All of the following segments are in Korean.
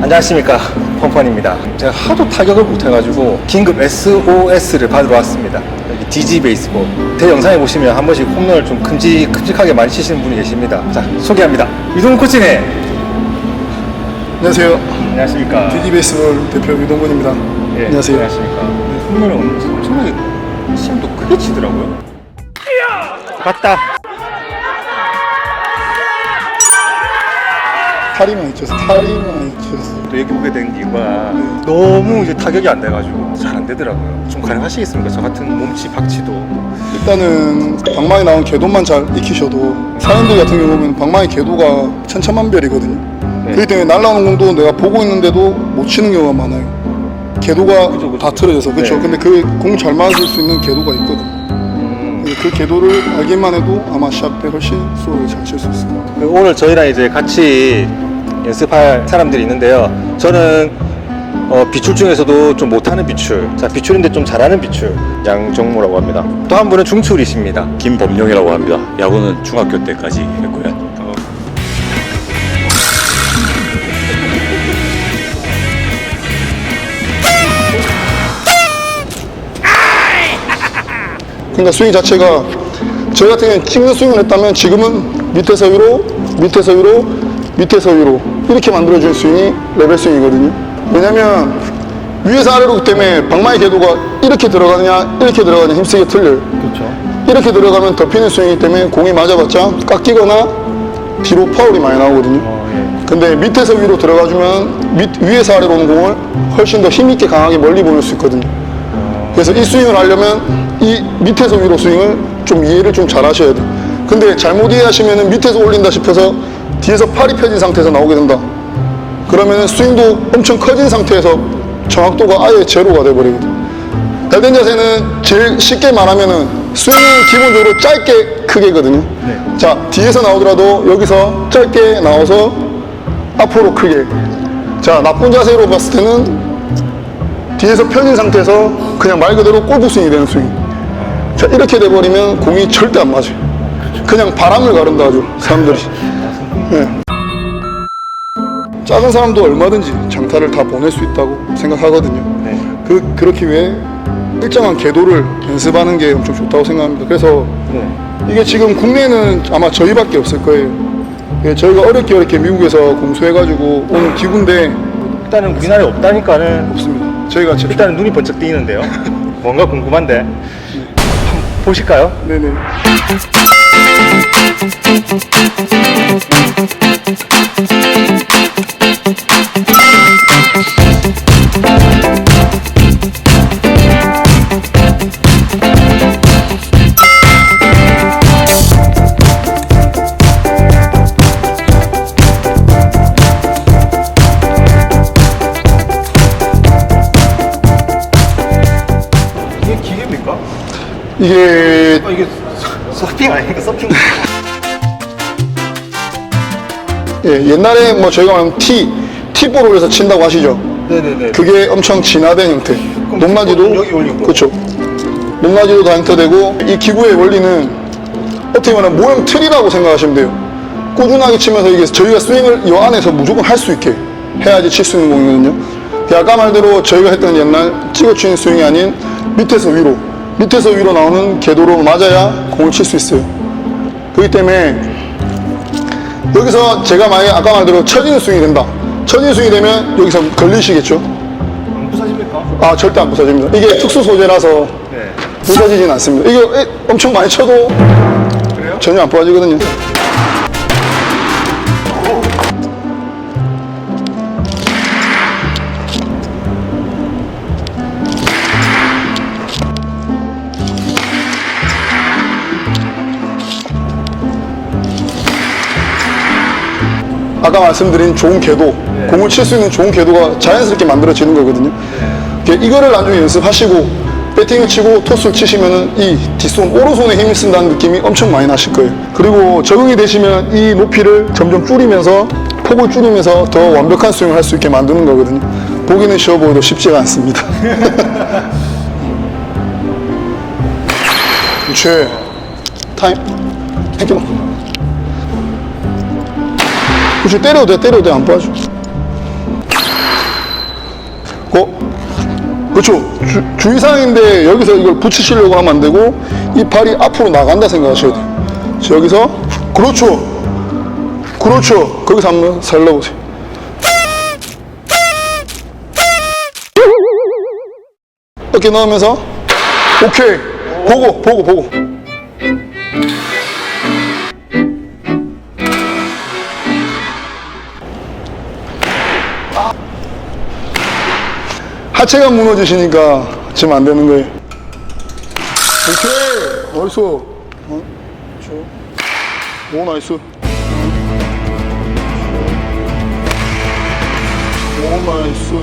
안녕하십니까. 펌펀입니다. 제가 하도 타격을 못해가지고 긴급 SOS를 받으러 왔습니다. 여기 DG 베이스볼 제 영상에 보시면 한 번씩 홈런을 좀 큼직, 큼직하게 많이 치시는 분이 계십니다. 자 소개합니다. 이동훈 코치네. 안녕하세요. 안녕하십니까. DD 베이스볼 대표 유동근입니다. 예, 안녕하세요. 안녕하십니까. 네, 홈런을 엄청나게 시험도 크게 치더라고요 갔다 탈이 많이 쳤어. 탈이 많이 쳤어. 또 여기 오게 된 이유가 너무 이제 타격이 안 돼가지고 잘 안 되더라고요 좀 가능하시겠습니까 저 같은 몸치 박치도 일단은 방망이 나온 궤도만 잘 익히셔도 사람들 같은 경우는 방망이 궤도가 천차만별이거든요. 네. 그렇기 때문에 날라오는 공도 내가 보고 있는데도 못 치는 경우가 많아요. 궤도가 그죠, 그죠. 다 틀어져서 그렇죠. 네. 근데 그 공 잘 맞을 수 있는 궤도가 있거든. 음, 그 궤도를 알기만 해도 아마 시합 때 훨씬 수업을 잘칠 수 있을 거예요. 오늘 저희랑 이제 같이 연습할 사람들이 있는데요. 저는 어, 비출 중에서도 좀 못하는 비출, 자 비출인데 좀 잘하는 비출, 양정무라고 합니다. 또 한 분은 중출이십니다. 김범용이라고 합니다. 야구는 중학교 때까지 했고요. 그러니까 스윙 자체가 저 같은 경우는 찍는 스윙을 했다면 지금은 밑에서 위로, 밑에서 위로, 밑에서 위로 이렇게 만들어준 스윙이 레벨 스윙이거든요. 왜냐면 위에서 아래로 때문에 방망이 궤도가 이렇게 들어가느냐 이렇게 들어가느냐 힘쓰게 틀려요. 그렇죠. 이렇게 들어가면 덮이는 스윙이기 때문에 공이 맞아봤자 깎이거나 뒤로 파울이 많이 나오거든요. 어, 예. 근데 밑에서 위로 들어가주면 밑, 위에서 아래로 오는 공을 훨씬 더 힘있게 강하게 멀리 보낼 수 있거든요. 그래서 이 스윙을 하려면 이 밑에서 위로 스윙을 좀 이해를 좀 잘 하셔야 돼요. 근데 잘못 이해하시면 밑에서 올린다 싶어서 뒤에서 팔이 펴진 상태에서 나오게 된다. 그러면 스윙도 엄청 커진 상태에서 정확도가 아예 제로가 돼버리거든요. 잘된 자세는 제일 쉽게 말하면은 스윙은 기본적으로 짧게 크게거든요. 자, 뒤에서 나오더라도 여기서 짧게 나와서 앞으로 크게. 자, 나쁜 자세로 봤을 때는 뒤에서 펴진 상태에서 그냥 말 그대로 골프 스윙이 되는 스윙. 자, 이렇게 돼버리면 공이 절대 안 맞아요. 그냥 바람을 가른다 하죠, 사람들이. 네. 작은 사람도 얼마든지 장타를 다 보낼 수 있다고 생각하거든요. 네. 그, 그렇기 위해 일정한 궤도를 연습하는 게 엄청 좋다고 생각합니다. 그래서 네. 이게 지금 국내에는 아마 저희밖에 없을 거예요. 예, 저희가 어렵게 어렵게 미국에서 공수해가지고 오는 기구인데 일단은 우리나라에 없다니까는 없습니다. 저희가 제 일단은 눈이 번쩍 뜨이는데요. 뭔가 궁금한데 보실까요? 네네. 이게 아, 이게 서- 서핑 아닙니까? 서핑. 예, 옛날에 뭐 저희가 말하면 T, T볼을 해서 친다고 하시죠. 네네네. 그게 엄청 진화된 형태. 높낮이도 여기. 그렇죠. 높낮이도 다 형태되고 이 기구의 원리는 어떻게 보면 모형 틀이라고 생각하시면 돼요. 꾸준하게 치면서 이게 저희가 스윙을 이 안에서 무조건 할 수 있게 해야지 칠 수 있는 공이거든요. 그 아까 말대로 저희가 했던 옛날 찍어 치는 스윙이 아닌 밑에서 위로, 밑에서 위로 나오는 궤도로 맞아야 공을 칠 수 있어요. 그렇기 때문에 여기서 제가 만약에 아까 말대로 처지는 스윙이 된다. 처지는 스윙이 되면 여기서 걸리시겠죠? 안 부사집니까? 아 절대 안 부서집니다. 이게 특수 소재라서 네. 부서지진 않습니다. 이게 에, 엄청 많이 쳐도 그래요? 전혀 안 부서지거든요. 아까 말씀드린 좋은 궤도, 공을 칠 수 있는 좋은 궤도가 자연스럽게 만들어지는 거거든요. 이거를 나중에 연습하시고 배팅을 치고 토스를 치시면은 이 뒷손 오른손에 힘을 쓴다는 느낌이 엄청 많이 나실 거예요. 그리고 적응이 되시면 이 높이를 점점 줄이면서 폭을 줄이면서 더 완벽한 스윙을 할 수 있게 만드는 거거든요. 보기는 쉬워 보여도 쉽지가 않습니다. 그렇지. 타임. 당겨봐. 그렇지, 때려도 돼, 때려도 돼, 안 빠져. 고. 그렇죠. 주, 주의사항인데 여기서 이걸 붙이시려고 하면 안 되고 이 발이 앞으로 나간다 생각하셔야 돼요. 자, 여기서 그렇죠. 그렇죠. 거기서 한번 살려보세요. 어깨 넣으면서 오케이. 보고 보고 보고. 하체가 무너지시니까 지금 안 되는 거예요. 오케이. 나이스. 어? 저. 오, 나이스. 오, 나이스.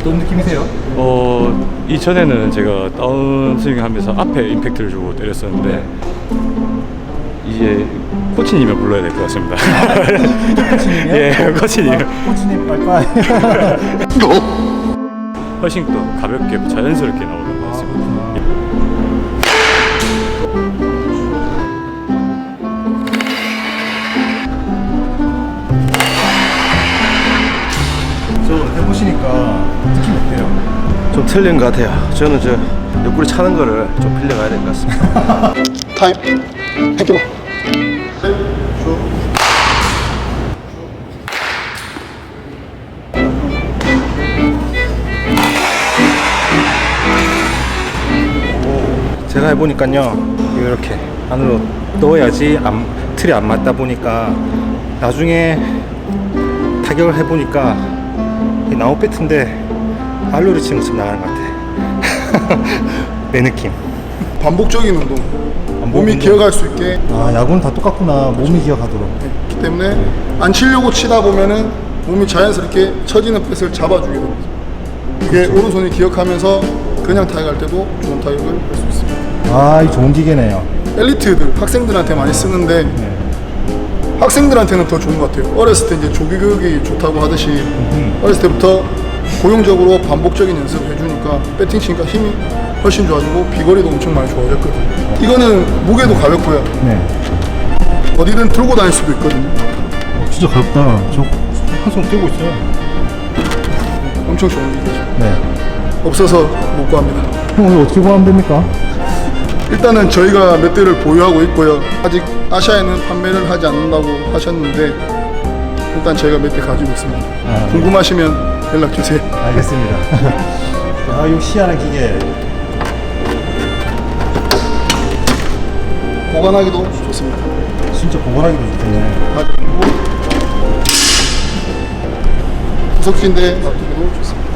어떤 느낌이세요? 어 이전에는 제가 다운 스윙 하면서 앞에 임팩트를 주고 때렸었는데 이제 코치님을 불러야 될 것 같습니다. 코치님이요? 예, 코치님. 코치님 빨빨. 훨씬 더 가볍게 자연스럽게 나오는 것 같습니다. 저 해보시니까 느낌 어때요? 좀 틀린 것 같아요. 저는 저 옆구리 차는 거를 좀 빌려가야 될 것 같습니다. 타임. 당겨봐. 해보니까요. 이렇게 안으로 넣어야지 안, 틀이 안 맞다 보니까 나중에 타격을 해보니까 이 나무 배트인데 알로리 치는 것처럼 나가는 것 같아. 내 느낌. 반복적인 운동. 몸이 운동. 기억할 수 있게. 아 야구는 다 똑같구나. 몸이 기억하도록. 했기 때문에 안 치려고 치다 보면은 몸이 자연스럽게 처지는 패스를 잡아주게 됩니다. 그게 오른손이 기억하면서 그냥 타격할 때도 좋은 타격을 할 수 있습니다. 아 이 좋은 기계네요 엘리트들 학생들한테 많이 쓰는데 학생들한테는 더 좋은 것 같아요. 어렸을 때 이제 조기 교육이 좋다고 하듯이 어렸을 때부터 고용적으로 반복적인 연습을 해주니까 배팅 치니까 힘이 훨씬 좋아지고 비거리도 엄청 많이 좋아졌거든요. 이거는 무게도 가볍고요. 네 어디든 들고 다닐 수도 있거든요. 진짜 가볍다 저 한손 들고 있어요 엄청 좋은 기계죠. 네 없어서 못 구합니다. 형 오늘 어떻게 구하면 됩니까? 일단은 저희가 몇 대를 보유하고 있고요. 아직 아시아에는 판매를 하지 않는다고 하셨는데 일단 저희가 몇 대 가지고 있습니다. 아, 네. 궁금하시면 연락 주세요. 알겠습니다 아 이거 희한한 기계 보관하기도 좋습니다. 진짜 보관하기도 좋겠네 그리고 구석진데 놔두기도 좋습니다.